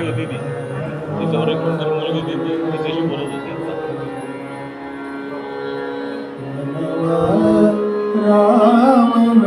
मुलगी होती ती तिच्यावर एक सुंदर मुलगी होती ती तिच्याशी बोलत होती राम